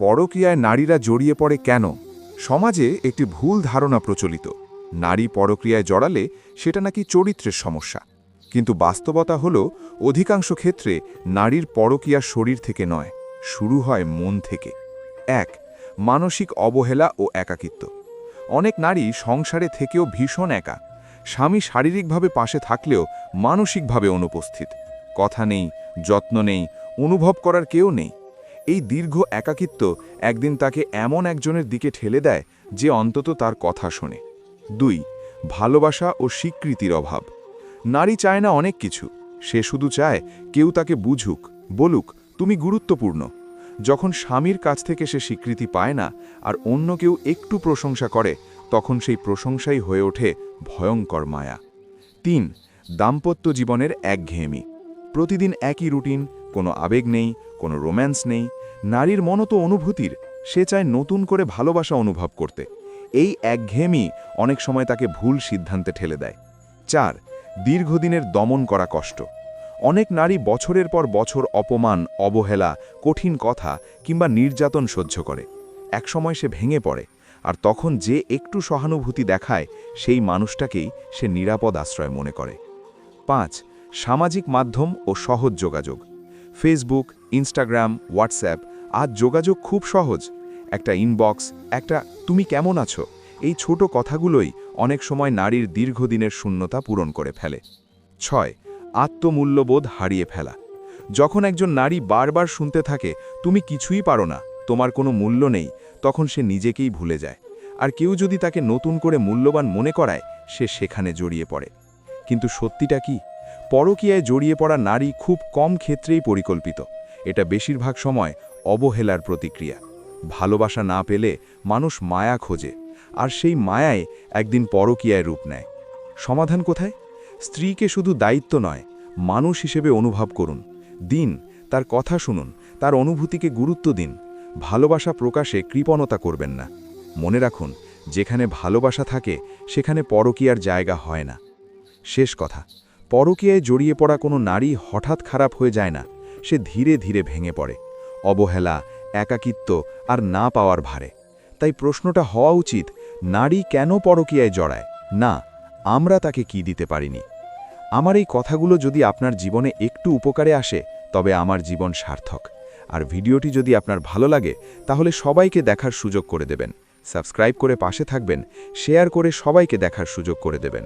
পরকীয়ায় নারীরা জড়িয়ে পড়ে কেন? সমাজে একটি ভুল ধারণা প্রচলিত। নারী পরক্রিয়ায় জড়ালে সেটা নাকি চরিত্রের সমস্যা। কিন্তু বাস্তবতা হল, অধিকাংশ ক্ষেত্রে নারীর পরকীয়া শরীর থেকে নয়, শুরু হয় মন থেকে। এক, মানসিক অবহেলা ও একাকিত্ব। অনেক নারী সংসারে থেকেও ভীষণ একা। স্বামী শারীরিকভাবে পাশে থাকলেও মানসিকভাবে অনুপস্থিত। কথা নেই, যত্ন নেই, অনুভব করার কেউ নেই। এই দীর্ঘ একাকিত্ব একদিন তাকে এমন একজনের দিকে ঠেলে দেয় যে অন্তত তার কথা শোনে। দুই, ভালোবাসা ও স্বীকৃতির অভাব। নারী চায় না অনেক কিছু। সে শুধু চায় কেউ তাকে বুঝুক, বলুক, তুমি গুরুত্বপূর্ণ। যখন স্বামীর কাছ থেকে সে স্বীকৃতি পায় না আর অন্য কেউ একটু প্রশংসা করে, তখন সেই প্রশংসাই হয়ে ওঠে ভয়ঙ্কর মায়া। তিন, দাম্পত্য জীবনের একঘেয়েমি। প্রতিদিন একই রুটিন, কোনো আবেগ নেই কোনো রোম্যান্স নেই, নারীর মনও তো অনুভূতির, সে চায় নতুন করে ভালোবাসা অনুভব করতে। এই একঘেয়েমি অনেক সময় তাকে ভুল সিদ্ধান্তে ঠেলে দেয়। চার, দীর্ঘদিনের দমন করা কষ্ট। অনেক নারী বছরের পর বছর অপমান, অবহেলা, কঠিন কথা কিংবা নির্যাতন সহ্য করে। একসময় সে ভেঙে পড়ে, আর তখন যে একটু সহানুভূতি দেখায়, সেই মানুষটাকেই সে নিরাপদ আশ্রয় মনে করে। পাঁচ, সামাজিক মাধ্যম ও সহজ যোগাযোগ। ফেসবুক ইনস্টাগ্রাম হোয়াটসঅ্যাপ আজ যোগাযোগ খুব সহজ। একটা ইনবক্স একটা তুমি কেমন আছো? এই ছোট কথাগুলোই অনেক সময় নারীর দীর্ঘদিনের শূন্যতা পূরণ করে ফেলে। ছয়, আত্মমূল্যবোধ হারিয়ে ফেলা। যখন একজন নারী বারবার শুনতে থাকে, তুমি কিছুই পারো না, তোমার কোনো মূল্য নেই, তখন সে নিজেকেই ভুলে যায়। আর কেউ যদি তাকে নতুন করে মূল্যবান মনে করায়, সে সেখানে জড়িয়ে পড়ে। কিন্তু সত্যিটা কি? পরকীয়ায় জড়িয়ে পড়া নারী খুব কম ক্ষেত্রেই পরিকল্পিত। এটা বেশিরভাগ সময় অবহেলার প্রতিক্রিয়া। ভালোবাসা না পেলে মানুষ মায়া খোঁজে, আর সেই মায়ায় একদিন পরকীয়ায় রূপ নেয়। সমাধান কোথায়? স্ত্রীকে শুধু দায়িত্ব নয়, মানুষ হিসেবে অনুভব করুন। দিন, তার কথা শুনুন, তার অনুভূতিকে গুরুত্ব দিন। ভালোবাসা প্রকাশে কৃপণতা করবেন না। মনে রাখুন, যেখানে ভালোবাসা থাকে, সেখানে পরকীয়ার জায়গা হয় না। শেষ কথা পরকীয়ায় জড়িয়ে পড়া কোনো নারী হঠাৎ খারাপ হয়ে যায় না, সে ধীরে ধীরে ভেঙে পড়ে। অবহেলা, একাকিত্ব আর না পাওয়ার ভারে। তাই প্রশ্নটা হওয়া উচিত, নারী কেন পরকীয়ায় জড়ায়? না, আমরা তাকে কি দিতে পারিনি? আমার এই কথাগুলো যদি আপনার জীবনে একটু উপকারে আসে, তবে আমার জীবন সার্থক। আর ভিডিওটি যদি আপনার ভালো লাগে, তাহলে সবাইকে দেখার সুযোগ করে দেবেন। সাবস্ক্রাইব করে পাশে থাকবেন, শেয়ার করে সবাইকে দেখার সুযোগ করে দেবেন।